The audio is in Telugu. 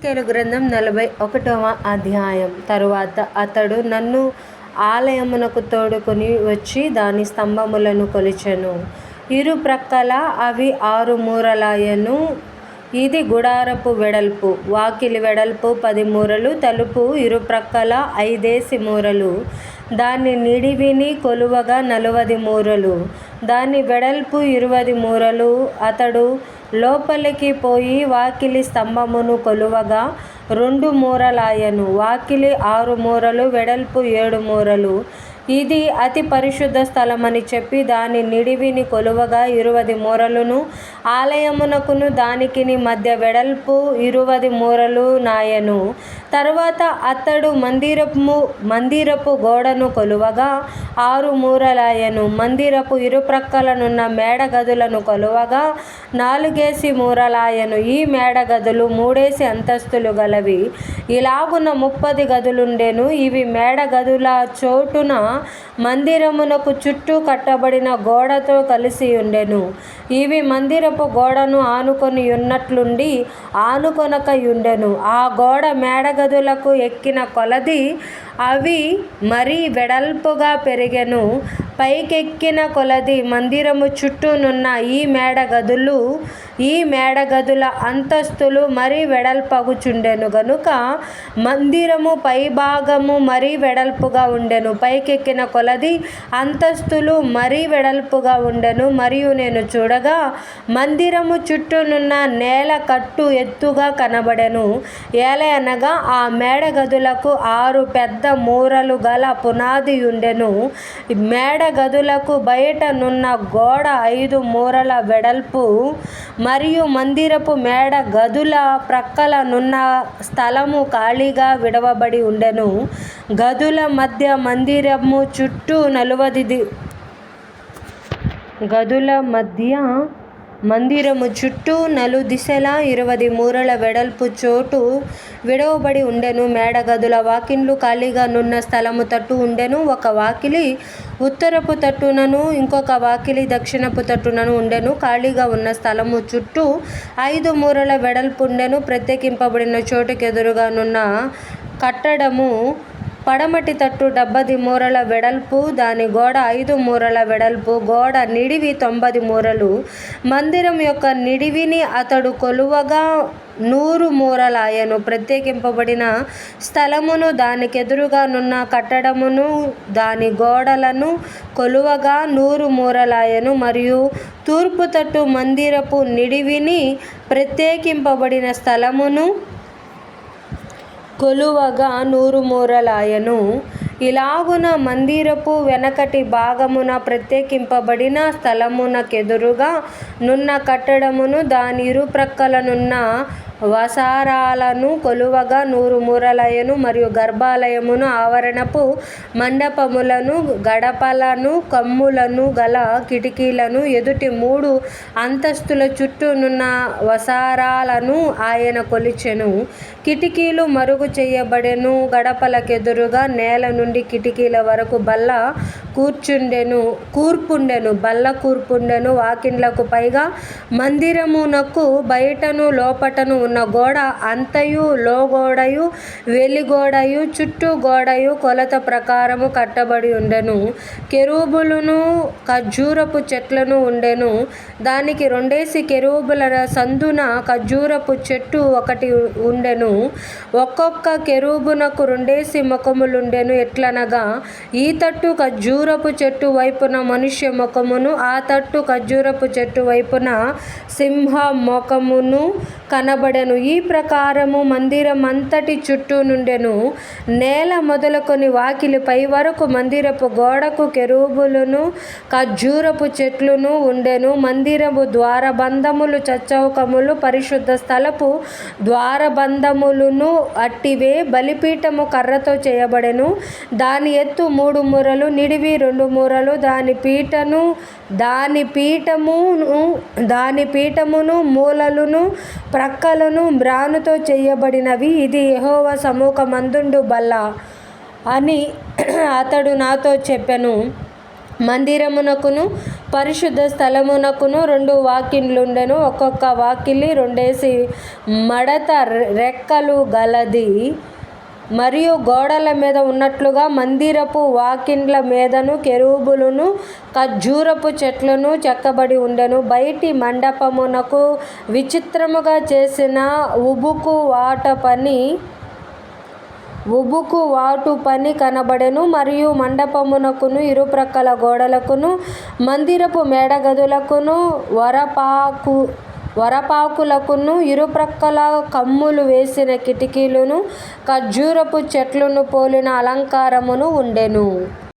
ఎహెస్కేలు గ్రంథం నలభై ఒకటవ అధ్యాయం. తరువాత అతడు నన్ను ఆలయమునకు తోడుకొని వచ్చి దాని స్తంభములను కొలిచెను. ఇరు ప్రక్కల అవి ఆరు మూరలాయను. ఇది గుడారపు వెడల్పు వాకిలి వెడల్పు పది మూరలు తలుపు ఇరుప్రక్కల ఐదేసి మూరలు. దాని నిడివిని కొలువగా నలువది మూరలు దాని వెడల్పు ఇరువది మూరలు అతడు లోపలికి పోయి వాకిలి స్తంభమును కొలువగా రెండు మూరలాయను. వాకిలి ఆరు మూరలు వెడల్పు ఏడు మూరలు. ఇది అతి పరిశుద్ధ స్థలమని చెప్పి దాని నిడివిని కొలువగా ఇరువది మూరలును ఆలయమునకును దానికిని మధ్య వెడల్పు ఇరువది మూరలు నాయను. తరువాత అతడు మందిరపు మందిరపు గోడను కొలువగా ఆరు మూరలాయను మందిరపు ఇరుప్రక్కలనున్న మేడగదులను కొలువగా నాలుగేసి మూరలాయను. ఈ మేడగదులు మూడేసి అంతస్తులు గలవి. ఇలాగున ముప్పది గదులుండెను. ఇవి మేడగదుల చోటున మందిరమునకు చుట్టూ కట్టబడిన గోడతో కలిసి ఉండెను. ఇవి మందిరపు గోడను ఆనుకొని ఉన్నట్లుండి ఆనుకొనకయుండెను. ఆ గోడ మేడగదులకు ఎక్కిన కొలది అవి మరీ వెడల్పుగా పెరిగెను. పైకెక్కిన కొలది మందిరము చుట్టూనున్న ఈ మేడగదులు ఈ మేడగదుల అంతస్తులు మరీ వెడల్పగుచుండెను. గనుక మందిరము పైభాగము మరీ వెడల్పుగా ఉండెను. పైకెక్కిన కొలది అంతస్తులు మరీ వెడల్పుగా ఉండెను. మరియు నేను చూడగా మందిరము చుట్టూనున్న నేల కట్టు ఎత్తుగా కనబడెను. ఏలయనగా ఆ మేడగదులకు ఆరు పెద్ద మూరలు గల పునాది ఉండెను. మేడ గదులకు బయటనున్న గోడ ఐదు మూరల వెడల్పు మరియు మందిరపు మేడ గదుల ప్రక్కలనున్న స్థలము ఖాళీగా విడవబడి ఉండెను. గదుల మధ్య మందిరము చుట్టూ నలువది గదుల మధ్య మందిరము చుట్టూ నలుదిశలా ఇరవై మూరల వెడల్పు చోటు విడవబడి ఉండెను. మేడగదుల వాకిన్లు ఖాళీగా నున్న స్థలము తట్టు ఉండెను. ఒక వాకిలి ఉత్తరపు తట్టునను ఇంకొక వాకిలి దక్షిణపు తట్టునను ఉండెను. ఖాళీగా ఉన్న స్థలము చుట్టూ ఐదు మూరల వెడల్పు ఉండెను. ప్రత్యేకింపబడిన చోటుకెదురుగానున్న కట్టడము పడమటి తట్టు డెబ్బది మూరల వెడల్పు దాని గోడ ఐదు మూరల వెడల్పు గోడ నిడివి తొంభది మూరలు. మందిరం యొక్క నిడివిని అతడు కొలువగా నూరు మూరలాయను ప్రత్యేకింపబడిన స్థలమును దానికెదురుగానున్న కట్టడమును దాని గోడలను కొలువగా నూరు మూరలాయను మరియు తూర్పు తట్టు మందిరపు నిడివిని ప్రత్యేకింపబడిన స్థలమును కొలువగా నూరు మూరలాయను. ఇలాగున మందిరపు వెనకటి భాగమున ప్రత్యేకింపబడిన స్థలమునకెదురుగా నున్న కట్టడమును దాని ఇరుప్రక్కలనున్న వసారాలను కొలువగా నూరు మూరలయను మరియు గర్భాలయమును ఆవరణపు మండపములను గడపలను కమ్ములను గల కిటికీలను ఎదుటి మూడు అంతస్తుల చుట్టూనున్న వసారాలను ఆయన కొలిచెను. కిటికీలు మరుగు చేయబడెను. గడపలకెదురుగా నేల నుండి కిటికీల వరకు బల్ల కూర్చుండెను. కూర్పుండెను. బల్ల కూర్పుండెను. వాకిండ్లకు పైగా మందిరమునకు బయటను లోపటను ఉన్న గోడ అంతయు లోగోడయు వెలిగోడయు చుట్టూ గోడయు కొలత ప్రకారము కట్టబడి ఉండెను. కెరూబులను ఖర్జూరపు చెట్లను ఉండెను. దానికి రెండేసి కెరూబుల సందున ఖర్జూరపు చెట్టు ఒకటి ఉండెను. ఒక్కొక్క కెరూబునకు రెండేసి ముఖములుండెను. ఎట్లనగా ఈ తట్టు ఖర్జూరపు చెట్టు వైపున మనుష్య ముఖమును ఆ తట్టు ఖర్జూరపు చెట్టు వైపున సింహ ముఖమును పడెను ఈ ప్రకారము మందిరం అంతటి చుట్టూ నుండెను నేల మొదలుకొని వాకిలిపై వరకు మందిరపు గోడకు కెరూబులను ఖర్జూరపు చెట్లును ఉండెను. మందిరపు ద్వారబంధములు చచ్చౌకములు పరిశుద్ధ స్థలపు ద్వారబంధములును అట్టివే బలిపీఠము కర్రతో చేయబడెను. దాని ఎత్తు మూడు మూరలు నిడివి రెండు మూరలు. దాని పీటను దాని పీఠమును దాని పీఠమును మూలలును ప్రక్కలను బ్రానుతో చేయబడినవి. ఇది యెహోవా సముఖమందుండు బల్ల అని అతడు నాతో చెప్పెను. మందిరమునకును పరిశుద్ధ స్థలమునకును రెండు వాకిన్లుండెను ఒక్కొక్క వాకిలి రెండేసి మడత రెక్కలు గలది. మరియు గోడల మీద ఉన్నట్లుగా మందిరపు వాకిండ్ల మీదను కెరూబులను ఖర్జూరపు చెట్లను చెక్కబడి ఉండెను. బయటి మండపమునకు విచిత్రముగా చేసిన ఉబుకు వాట పని ఉబుకు వాటు పని కనబడెను. మరియు మండపమునకును ఇరుప్రక్కల గోడలకును మందిరపు మేడగదులకును వరపాకు వరపాకులకును ఇరుప్రక్కల కమ్ములు వేసిన కిటికీలును ఖర్జూరపు చెట్లను పోలిన అలంకారమును ఉండెను.